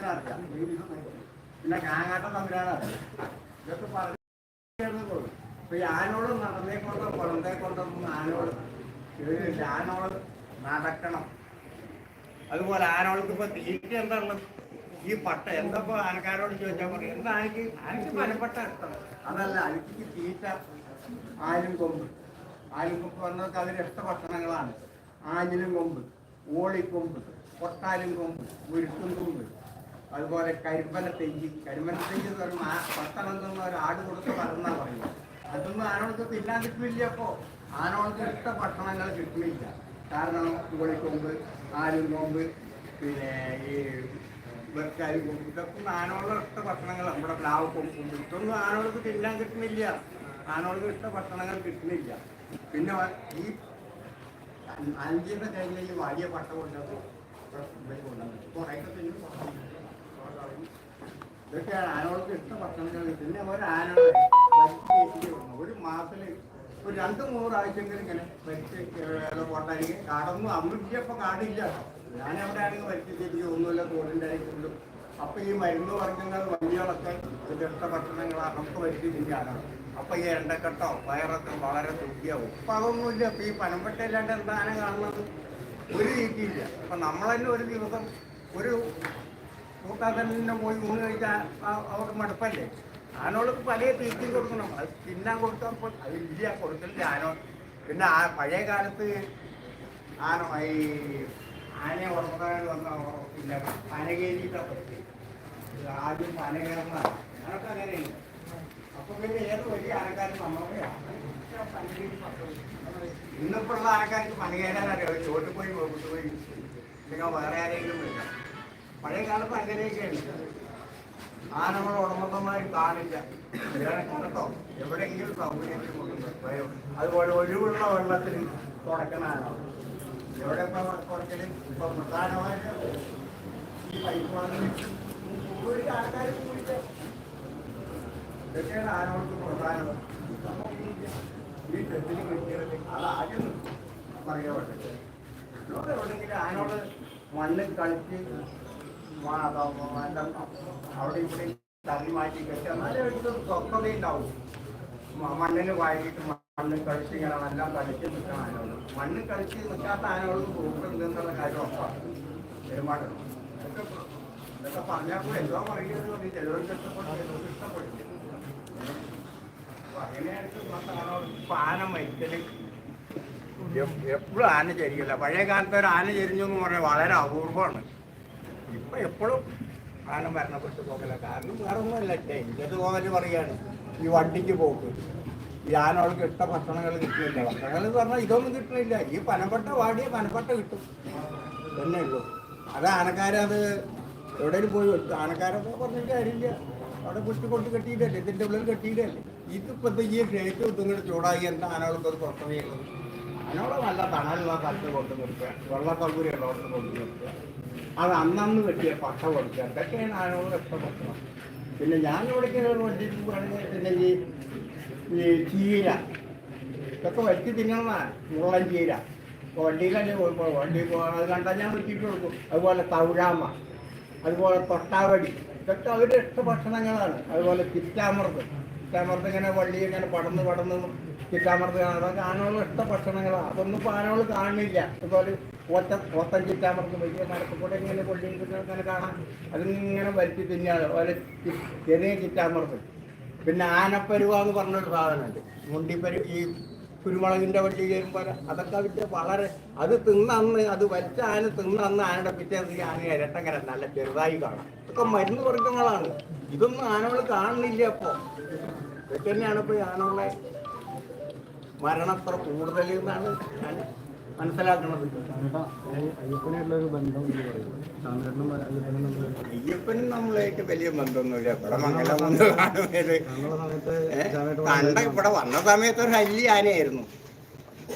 പിന്നെ കാങ്ങാട്ടം അറിയാം ഇതൊക്കെ പറഞ്ഞു ഇപ്പൊ ആനോട് നടന്നേ കൊണ്ടോ കുളന്തേ കൊണ്ടൊന്നും ആനോട് ഇതിലില്ല ആനോട് നടക്കണം അതുപോലെ ആനോൾക്ക് ഇപ്പൊ തീറ്റ എന്താണ് ഈ പട്ട എന്താ ഇപ്പൊ ആനക്കാരോട് ചോദിച്ചാൽ പറയും എന്താ ആനക്ക് ആനക്ക് പനപ്പട്ട ഇഷ്ടം അതല്ല എനിക്ക് തീറ്റ ആലും കൊമ്പ് ആലും കൊമ്പ് വന്നതൊക്കെ അതിന് ഇഷ്ട ഭക്ഷണങ്ങളാണ് ആഞ്ഞിലും കൊമ്പ് ഓളിക്കൊമ്പ് കൊട്ടാലും കൊമ്പ് ഉരുക്കും കൊമ്പ്. അതുപോലെ കരിമ്പന തെയ്യ്. കരിമ്പന തെയ്യ് എന്ന് പറയുമ്പോൾ ആ പട്ടണം തന്ന ഒരു ആട് കൊടുത്ത് പറഞ്ഞാ പറയുന്നത്. അതൊന്നും ആനോൾക്ക് തിന്നാൻ കിട്ടുന്നില്ല അപ്പോ. ആനോൾക്ക് ഇഷ്ട ഭക്ഷണങ്ങൾ കിട്ടുന്നില്ല. കാരണം കോഴിക്കൊമ്പ് ആലും കൊമ്പ് പിന്നെ ഈ വെക്കാലും കൊമ്പ് ഇതൊക്കെ ആനോളുടെ ഇഷ്ട പട്ടണങ്ങൾ. നമ്മുടെ പ്ലാവ് കൊമ്പ് ഇതൊന്നും ആനോൾക്ക് തിന്നാൻ കിട്ടുന്നില്ല. ആനോൾക്ക് ഇഷ്ട പട്ടണങ്ങൾ കിട്ടുന്നില്ല. പിന്നെ ഈ അഞ്ചിന്റെ കഴിഞ്ഞ ഈ വലിയ പട്ട കൊണ്ടത് കുറേയൊക്കെ തിന്നു ഇതൊക്കെയാണ് ആനോൾക്ക് ഇഷ്ട ഭക്ഷണങ്ങൾ പിന്നെ ഒരു ആനകളെ ഒരു മാസത്തിൽ ഒരു രണ്ട് മൂന്ന് പ്രാവശ്യമെങ്കിലും ഇങ്ങനെ വലിച്ച് കൊണ്ടായിരിക്കും കാടൊന്നും അന്നില്ലപ്പോ കാടില്ല. ഞാൻ എവിടെ ആണെങ്കിൽ ഒന്നുമില്ല തോടിന്റെ അടിക്കുള്ളൂ അപ്പൊ ഈ മരുന്ന് വർഗങ്ങൾ വണ്ടികളൊക്കെ ഇതിന്റെ ഇഷ്ട ഭക്ഷണങ്ങളാണ്. നമുക്ക് തിന്നാണ് അപ്പൊ ഈ എണ്ണക്കെട്ടോ വയറൊക്കെ വളരെ തൃപ്തിയാവും. അപ്പൊ അതൊന്നുമില്ല. അപ്പൊ ഈ പനമ്പട്ടയില്ലാണ്ട് എന്താണ് കാണുന്നത്? ഒരു രീതിയില്ല അപ്പൊ നമ്മൾ ഒരു ദിവസം ഒരു കൂട്ടാൻ തന്നെ പോയി ഊണ് കഴിച്ചാൽ അവർക്ക് മടുപ്പല്ലേ? ആനോൾക്ക് പല തീറ്റയും കൊടുക്കണം. അത് തിന്നാൻ കൊടുത്തപ്പോൾ ഇല്ല കൊടുക്കില്ല ആനോ പിന്നെ ആ പഴയ കാലത്ത് ആന ഈ ആനയെ ഉറക്കാൻ വന്ന പിന്നെ പനകേരിയിട്ടൊക്കെ ആദ്യം പനകേറുന്ന അതൊക്കെ അങ്ങനെയുണ്ട് അപ്പൊ പിന്നെ ഏത് വലിയ ആനക്കാരും നമ്മളെ ഇന്നിപ്പോഴുള്ള ആൾക്കാർക്ക് പനകേരാൻ അറിയാം ചോട്ട് പോയി പോയി നിങ്ങൾ വേറെ ആരെങ്കിലും വിളിക്കാം പഴയ കാലത്ത് അങ്ങനെയൊക്കെയാണ്. ആനകൾ ഉടമസ്ഥമായി കാണില്ല. കേട്ടോ എവിടെയെങ്കിലും സൗകര്യം അതുപോലെ ഒഴിവുള്ള വെള്ളത്തിൽ തുടക്കണാണ് എവിടെ കുറച്ചിൽ ഇപ്പൊ പ്രധാനമായിട്ട് ഈ പൈപ്പ് ഒരു ആൾക്കാർ കൂടിയിട്ട് ഇതൊക്കെയാണ് ആനകൾക്ക് പ്രധാനം. ഈ തെറ്റിന് കിട്ടിയത് അത് ആദ്യം പറയാൻ ഇവിടെ എവിടെയെങ്കിലും ആനോട് മണ്ണിൽ കളിച്ച് അവിടെ ഇവിടെ തള്ളി മാറ്റി കെട്ടി എന്നാലേ ഒരു സ്വസ്ഥത ഉണ്ടാവും. മ- മണ്ണിന് വായിട്ട് മണ്ണിൽ കളിച്ച് ഇങ്ങനെ എല്ലാം കളിച്ച് നിൽക്കണം ആനോട്. മണ്ണിൽ കളിച്ച് നിൽക്കാത്ത ആനകളും സൂപ്പറുണ്ട് എന്നുള്ള കാര്യം ഉറപ്പാണ് പെരുമാറ്റം ഇതൊക്കെ പറഞ്ഞാൽ കൂടെ എന്തോ പറയുന്നത് ചിലവർക്ക് ഇഷ്ടപ്പെട്ടു ചിലവർക്ക് ഇഷ്ടപ്പെട്ടില്ല എപ്പോഴും ആന ചരിക്കില്ല പഴയ കാലത്ത് ഒരു ആന ചരിഞ്ഞു എന്ന് പറഞ്ഞാൽ വളരെ അപൂർവമാണ്. ഇപ്പൊ എപ്പോഴും പ്രാണം മരണപ്പെട്ടു പോകല. കാരണം വേറെ ഒന്നുമല്ല എനിക്കത് പോകൽ പറയാണ്. ഈ വണ്ടിക്ക് പോക്ക്. ഈ ആനകൾക്ക് ഇഷ്ട ഭക്ഷണങ്ങൾ കിട്ടുന്നില്ല ഭക്ഷണങ്ങൾ എന്ന് പറഞ്ഞാൽ ഇതൊന്നും കിട്ടുന്നില്ല ഈ പനപ്പെട്ട വാടിയ പനപ്പെട്ട കിട്ടും. തന്നെ ഉള്ളൂ. അത് ആനക്കാരത് എവിടെയും പോയി ആനക്കാരൊക്കെ പറഞ്ഞിട്ട് കാര്യമില്ല. അവിടെ കുട്ടി കൊണ്ട് കെട്ടിയിട്ടല്ലേ ഇതിന്റെ ഉള്ളിൽ കെട്ടിയിട്ടല്ലേ ഇതിപ്പോ ഈ ഷേറ്റ് ഇങ്ങനെ ചൂടായി എന്താ ആനകൾക്ക് ഒരു പ്രശ്നമുള്ളത് ആനകളെ നല്ല തണലുള്ള സ്ഥലത്ത് കൊണ്ട് നിർത്തുക. ഉള്ളവർക്ക് കൊണ്ട് നിർത്തുക. അത് അന്നന്ന് വെട്ടിയ പട്ട കൊടുക്കുക. അതൊക്കെയാണ് ആരോട് ഇഷ്ടപ്പെട്ടത് പിന്നെ ഞാൻ ഇവിടേക്ക് വണ്ടിയിൽ പറഞ്ഞിട്ടുണ്ടെങ്കിൽ ഈ ചീര. ഇതൊക്കെ വലിച്ചു തിന്നണതാണ് മുള്ളൻ ചീര. വണ്ടിയിലല്ലേ പോയി വണ്ടി പോകാൻ അത് കണ്ടാൽ ഞാൻ വെച്ചിട്ട് കൊടുക്കും. അതുപോലെ തൗരാമ. അതുപോലെ തൊട്ടാവടി. ഇതൊക്കെ അവരുടെ ഇഷ്ട ഭക്ഷണങ്ങളാണ് അതുപോലെ ചിറ്റാമൃത്. ചിറ്റാമൃത് ഇങ്ങനെ വള്ളി ഇങ്ങനെ പടന്ന് പടന്ന് ചിറ്റാമൃത് അതൊക്കെ ആനകളുടെ ഇഷ്ട ഭക്ഷണങ്ങളാണ് അതൊന്നും ഇപ്പോൾ ആനകൾ കാണുന്നില്ല. അതുപോലെ ഓത്ത ഓത്തൻ ചിറ്റാമൃത് വലിയ മരത്തിൽ ഇങ്ങനെ കൊണ്ടിരിക്കുന്ന അങ്ങനെ കാണാം അതിങ്ങനെ വരുത്തി തിന്നാണ് ഓരോ ചെറിയ ചിറ്റാമൃത് പിന്നെ ആനപ്പരുവ എന്ന് പറഞ്ഞൊരു സാധനമുണ്ട്. മുണ്ടിപ്പരു ഈ കുരുമുളകിന്റെ വട്ടി ചേരുമ്പോൾ അതൊക്കെ വിറ്റ് വളരെ അത് തിന്നന്ന് അത് വലിച്ച ആന തിന്നന്ന് ആനയുടെ പിറ്റേന്ന് ഈ ആന ഇരട്ടങ്കര നല്ല ചെറുതായി കാണാം. ഇതൊക്കെ മരുന്ന് വർഗങ്ങളാണ്. ഇതൊന്നും ആനകൾ കാണുന്നില്ല അപ്പോ ഇതൊക്കെ തന്നെയാണ് ഇപ്പൊ ഈ ആനകളെ മരണത്ര കൂടുതൽ എന്നാണ് ഞാൻ മനസ്സിലാക്കുന്നത് അയ്യപ്പനായിട്ടുള്ള ഒരു ബന്ധം അയ്യപ്പനും നമ്മളായിട്ട് വലിയ ബന്ധമൊന്നുമില്ല. ഇവിടെ മംഗലം വന്ന് കണ്ട ഇവിടെ വന്ന സമയത്ത് ഒരു വലിയ ആനയായിരുന്നു.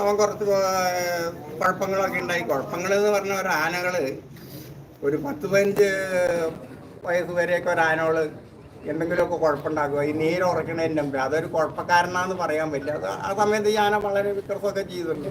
അവൻ കുറച്ച് കുഴപ്പങ്ങളൊക്കെ ഉണ്ടായി. കുഴപ്പങ്ങൾ എന്ന് പറഞ്ഞ ഒരു ആനകൾ ഒരു പത്ത് പതിനഞ്ച് വയസ്സ് വരെയൊക്കെ ഒരു ആനകൾ എന്തെങ്കിലുമൊക്കെ കുഴപ്പമുണ്ടാക്കുക. ഈ നീര് ഉറക്കണതിന്റെ മുമ്പ്. അതൊരു കുഴപ്പക്കാരനാന്ന് പറയാൻ പറ്റില്ല. അത് ആ സമയത്ത് ഈ ആന വളരെ വിക്രസമൊക്കെ ചെയ്തിട്ടുണ്ട്.